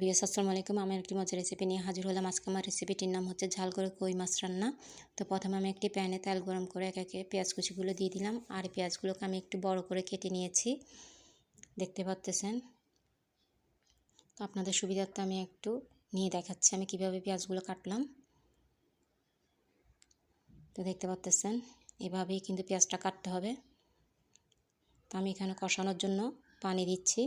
বিয়াস আসসালামু আলাইকুম আমি একটি মজার রেসিপি নিয়ে হাজির হলাম। আজকে আমার রেসিপিটির নাম হচ্ছে ঝাল করে কই মাছ রান্না। তো প্রথমে আমি একটি প্যানে তেল গরম করে এক একে পেঁয়াজ কুচিগুলো দিয়ে দিলাম আর পেঁয়াজগুলোকে আমি একটু বড় করে কেটে নিয়েছি। দেখতে পাচ্তেছেন? তো আপনাদের সুবিধার্থে আমি একটু নিয়ে দেখাচ্ছি আমি কীভাবে পেঁয়াজগুলো কাটলাম। তো দেখতে পাচ্তেছেন? এভাবেই কিন্তু পেঁয়াজটা কাটতে হবে। তো আমি এখানে কষানোর জন্য পানি দিচ্ছি।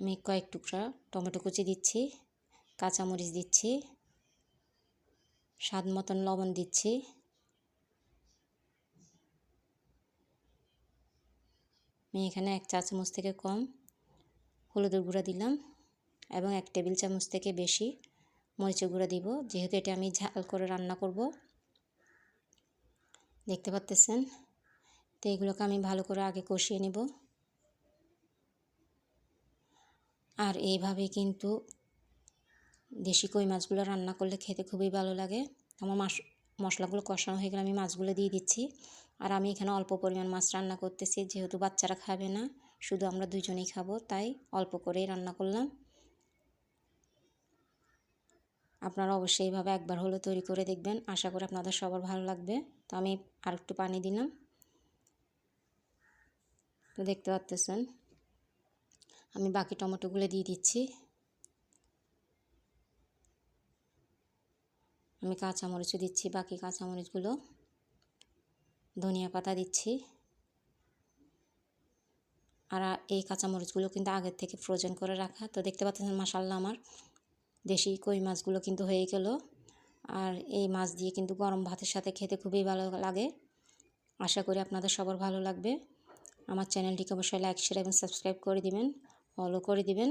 আমি কয়েক টুকরা টমেটো কুচি দিচ্ছি, কাঁচামরিচ দিচ্ছি, স্বাদ মতন লবণ দিচ্ছি। আমি এখানে এক চা চামচ থেকে কম হলুদের গুঁড়া দিলাম এবং এক টেবিল চামচ থেকে বেশি মরিচের গুঁড়া দিব। যেহেতু এটা আমি ঝাল করে রান্না করব, দেখতে পাচ্তেছেন তো এগুলোকে আমি ভালো করে আগে কষিয়ে নেব। আর এইভাবে কিন্তু দেশি কই মাছগুলো রান্না করলে খেতে খুবই ভালো লাগে। আমার মাস, মশলাগুলো কষানো হয়ে গেলে আমি মাছগুলো দিয়ে দিচ্ছি। আর আমি এখানে অল্প পরিমাণ মাছ রান্না করতেছি, যেহেতু বাচ্চারা খাবে না, শুধু আমরা দুজনেই খাব, তাই অল্প করেই রান্না করলাম। আপনারা অবশ্যই এইভাবে একবার হলে তৈরি করে দেখবেন। আশা করি আপনাদের সবার ভালো লাগবে। তো আমি আর একটু পানি দিলাম। তো দেখতে পাচ্তেছেন আমি বাকি টমেটোগুলো দিয়ে দিচ্ছি। আমি কাঁচামরিচও দিচ্ছি, বাকি কাঁচামরিচগুলো। ধনিয়া পাতা দিচ্ছি। আর এই কাঁচামরিচগুলো কিন্তু আগের থেকে ফ্রোজেন করে রাখা। তো দেখতে পাচ্ছেন মাসাল্লাহ আমার দেশি কই মাছগুলো কিন্তু হয়ে গেল। আর এই মাছ দিয়ে কিন্তু গরম ভাতের সাথে খেতে খুবই ভালো লাগে। আশা করি আপনাদের সবার ভালো লাগবে। আমার চ্যানেলটিকে অবশ্যই লাইক শেয়ার এবং সাবস্ক্রাইব করে দিবেন। ফলো করে দিবেন।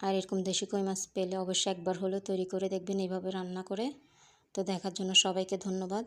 আর এরকম দেশি কই মাছ পেলে অবশ্যই একবার হলেও তৈরি করে দেখবেন, এইভাবে রান্না করে। তো দেখার জন্য সবাইকে ধন্যবাদ।